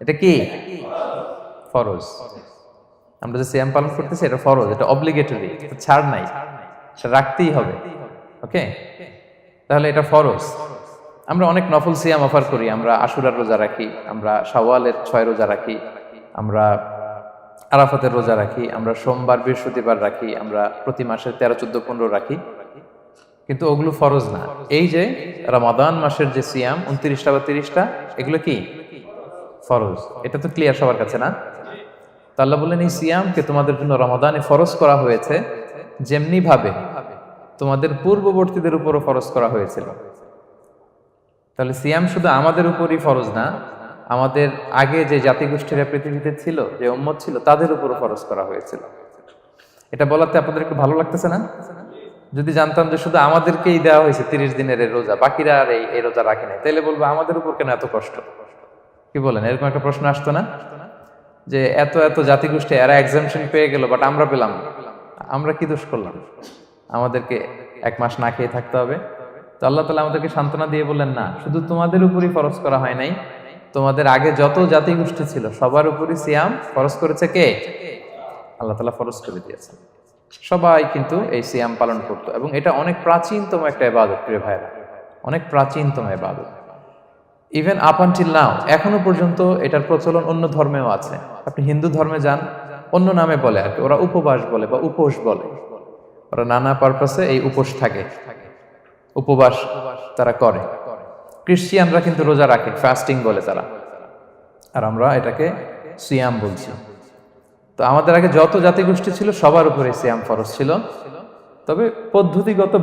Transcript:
এটা কি? ফরজ। আমরা যে সিয়াম পালন করতেছি, এটা ফরজ, এটা অব্লিগেটরি ছাড় নাই। সেটা রাখতেই হবে ওকে তাহলে এটা ফরজ। আমরা অনেক নফল সিয়াম অফার করি, আমরা আশুরার রোজা রাখি, আমরা শাওয়ালের ছয় রোজা রাখি, আমরা আরাফাতের রোজা রাখি, আমরা সোমবার, বৃহস্পতিবার রাখি, আমরা প্রতি মাসে তেরো, চোদ্দ, পনেরো রাখি। কিন্তু ওগুলো ফরজ না। এই যে, রমাদান মাসের যে সিয়াম, উনত্রিশটা বা তিরিশটা, এগুলো কি? ফরজ। এটা তো ক্লিয়ার সবার কাছে না? তো বললেন, এই সিয়ামকে তোমাদের জন্য রমাদানে ফরজ করা হয়েছে যেমনি ভাবে তোমাদের পূর্ববর্তীদের উপরও ফরজ করা হয়েছিল। তাহলে সিয়াম শুধু আমাদের উপরই ফরজ না, আমাদের আগে যে জাতিগোষ্ঠীরা পৃথিবীতে ছিল, যে উম্মত ছিল, তাদের উপরও ফরজ করা হয়েছিল। এটা বলাতে আপনাদের একটু ভালো লাগতেছে না? যদি জানতাম যে শুধু আমাদেরকেই দেওয়া হয়েছে তিরিশ দিনের এই রোজা, বাকিরা আর এই এই রোজা রাখে নাই তাহলে বলব আমাদের উপর কেন এত কষ্ট? কি বলেন? এরকম একটা প্রশ্ন আসতো না? যে এত এত জাতিগোষ্ঠী এরা এক্সামশন পেয়ে গেল বাট আমরা পেলাম আমরা কি দোষ করলাম? আমাদেরকে এক মাস না খেয়ে থাকতে হবে। তো আল্লাহ তালা আমাদেরকে সান্ত্বনা দিয়ে বললেন, না, শুধু তোমাদের উপরই ফরজ করা হয় নাই। তোমাদের আগে যত জাতিগোষ্ঠী ছিল, সবার উপরই সিয়াম ফরজ করেছে কে? আল্লাহ তালা ফরজ করে দিয়েছেন। সবাই কিন্তু এই সিয়াম পালন করতো এবং এটা অনেক প্রাচীনতম একটা এবাদত প্রিয় ভাইরা অনেক প্রাচীনতম এবাদত ইভেন আপ আনটিল নাও এখনও পর্যন্ত এটার প্রচলন অন্য ধর্মেও আছে। আপনি হিন্দু ধর্মে যান, অন্য নামে বলে আর কি, ওরা উপবাস বলে বা উপোস বলে। ওরা নানা পারপাসে এই উপোস থাকে। উপবাস তারা করে। ক্রিশ্চিয়ানরা কিন্তু রোজা রাখে ফাস্টিং বলে তারা। আর আমরা এটাকে সিয়াম বলছি। তো আমাদের আগে যত জাতিগোষ্ঠী ছিল, সবার উপরে সিয়াম ফরজ ছিল। তবে পদ্ধতিগত